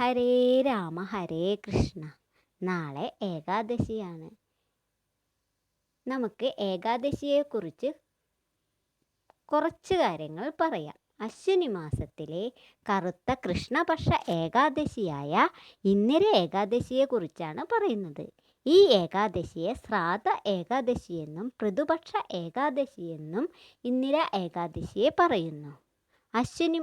ഹരേ രാമ ഹരേ കൃഷ്ണ. നാളെ ഏകാദശിയാണ്. നമുക്ക് ഏകാദശിയെക്കുറിച്ച് കുറച്ച് കാര്യങ്ങൾ പറയാം. അശ്വിനി മാസത്തിലെ കറുത്ത കൃഷ്ണപക്ഷ ഏകാദശിയായ ഇന്ദിര ഏകാദശിയെക്കുറിച്ചാണ് പറയുന്നത്. ഈ ഏകാദശിയെ ശ്രാദ്ധ ഏകാദശിയെന്നും പ്രതിപക്ഷ ഏകാദശിയെന്നും ഇന്ദിര ഏകാദശിയെ പറയുന്നു. അശ്വിനി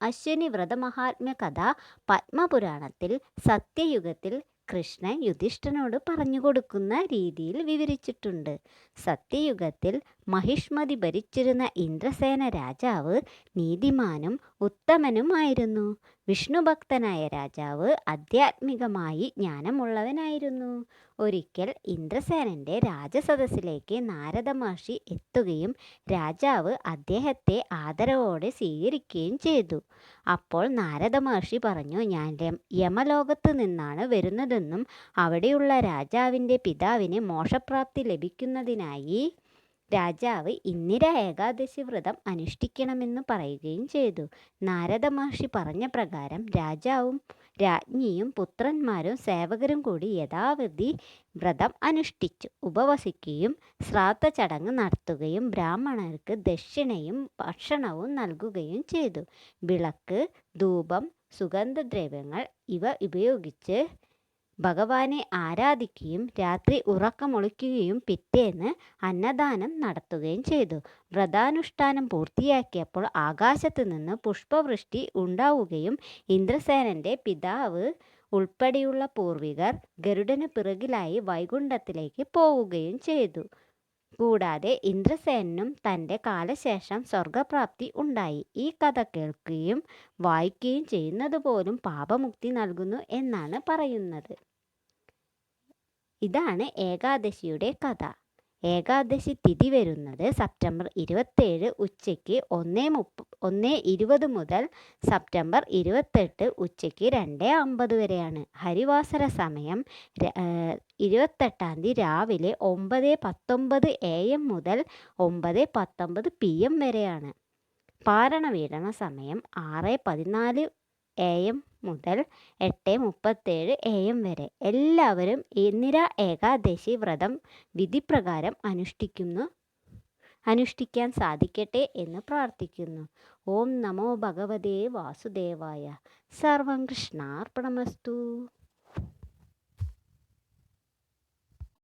അശ്വിനി വ്രതമഹാത്മ്യ കഥ പത്മപുരാണത്തിൽ സത്യയുഗത്തിൽ കൃഷ്ണൻ യുധിഷ്ഠനോട് പറഞ്ഞു കൊടുക്കുന്ന രീതിയിൽ വിവരിച്ചിട്ടുണ്ട്. സത്യയുഗത്തിൽ മഹിഷ്മതി ഭരിച്ചിരുന്ന ഇന്ദ്രസേന രാജാവ് നീതിമാനും ഉത്തമനുമായിരുന്നു. വിഷ്ണുഭക്തനായ രാജാവ് ആധ്യാത്മികമായി ജ്ഞാനമുള്ളവനായിരുന്നു. ഒരിക്കൽ ഇന്ദ്രസേനന്റെ രാജസദസ്സിലേക്ക് നാരദ മഹർഷി എത്തുകയും രാജാവ് അദ്ദേഹത്തെ ആദരവോടെ സ്വീകരിക്കുകയും ചെയ്തു. അപ്പോൾ നാരദ മഹർഷി പറഞ്ഞു ഞാൻ യമലോകത്ത് നിന്നാണ് വരുന്നതെന്നും അവിടെയുള്ള രാജാവിന്റെ പിതാവിന് മോക്ഷപ്രാപ്തി ലഭിക്കുന്നതിനായി രാജാവ് ഇന്ദിര ഏകാദശി വ്രതം അനുഷ്ഠിക്കണമെന്ന് പറയുകയും ചെയ്തു. നാരദ മഹർഷി പറഞ്ഞ പ്രകാരം രാജാവും രാജ്ഞിയും പുത്രന്മാരും സേവകരും കൂടി യഥാവധി വ്രതം അനുഷ്ഠിച്ചു. ഉപവസിക്കുകയും ശ്രാദ്ധ ചടങ്ങ് നടത്തുകയും ബ്രാഹ്മണർക്ക് ദക്ഷിണയും ഭക്ഷണവും നൽകുകയും ചെയ്തു. വിളക്ക് ധൂപം സുഗന്ധദ്രവ്യങ്ങൾ ഇവ ഉപയോഗിച്ച് ഭഗവാനെ ആരാധിക്കുകയും രാത്രി ഉറക്കമൊളിക്കുകയും പിറ്റേന്ന് അന്നദാനം നടത്തുകയും ചെയ്തു. വ്രതാനുഷ്ഠാനം പൂർത്തിയാക്കിയപ്പോൾ ആകാശത്ത് നിന്ന് പുഷ്പവൃഷ്ടി ഉണ്ടാവുകയും ഇന്ദ്രസേനന്റെ പിതാവ് ഉൾപ്പെടെയുള്ള പൂർവികർ ഗരുഡന് പിറകിലായി വൈകുണ്ഠത്തിലേക്ക് പോവുകയും ചെയ്തു. കൂടാതെ ഇന്ദ്രസേനും തന്റെ കാലശേഷം സ്വർഗപ്രാപ്തി ഉണ്ടായി. ഈ കഥ കേൾക്കുകയും വായിക്കുകയും ചെയ്യുന്നത് പോലും പാപമുക്തി നൽകുന്നു എന്നാണ് പറയുന്നത്. ഇതാണ് ഏകാദശിയുടെ കഥ. ഏകാദശി തിഥി വരുന്നത് സെപ്റ്റംബർ ഇരുപത്തേഴ് ഉച്ചയ്ക്ക് ഒന്നേ മുപ്പ ഒന്നേ ഇരുപത് മുതൽ സെപ്റ്റംബർ ഇരുപത്തെട്ട് ഉച്ചയ്ക്ക് രണ്ട് അമ്പത് വരെയാണ്. ഹരിവാസര സമയം ഇരുപത്തെട്ടാം തീയതി രാവിലെ ഒമ്പത് പത്തൊമ്പത് എ എം മുതൽ ഒമ്പത് പത്തൊമ്പത് പി എം വരെയാണ്. പാരണ വീഴണ സമയം ആറ് പതിനാല് എ എം മുതൽ എട്ട് മുപ്പത്തേഴ് എ എം വരെ എല്ലാവരും ഇന്ദിര ഏകാദശി വ്രതം വിധിപ്രകാരം അനുഷ്ഠിക്കുന്നു. അനുഷ്ഠിക്കാൻ സാധിക്കട്ടെ എന്ന് പ്രാർത്ഥിക്കുന്നു. ഓം നമോ ഭഗവതേ വാസുദേവായ. സർവം കൃഷ്ണാർപ്പണമസ്തു.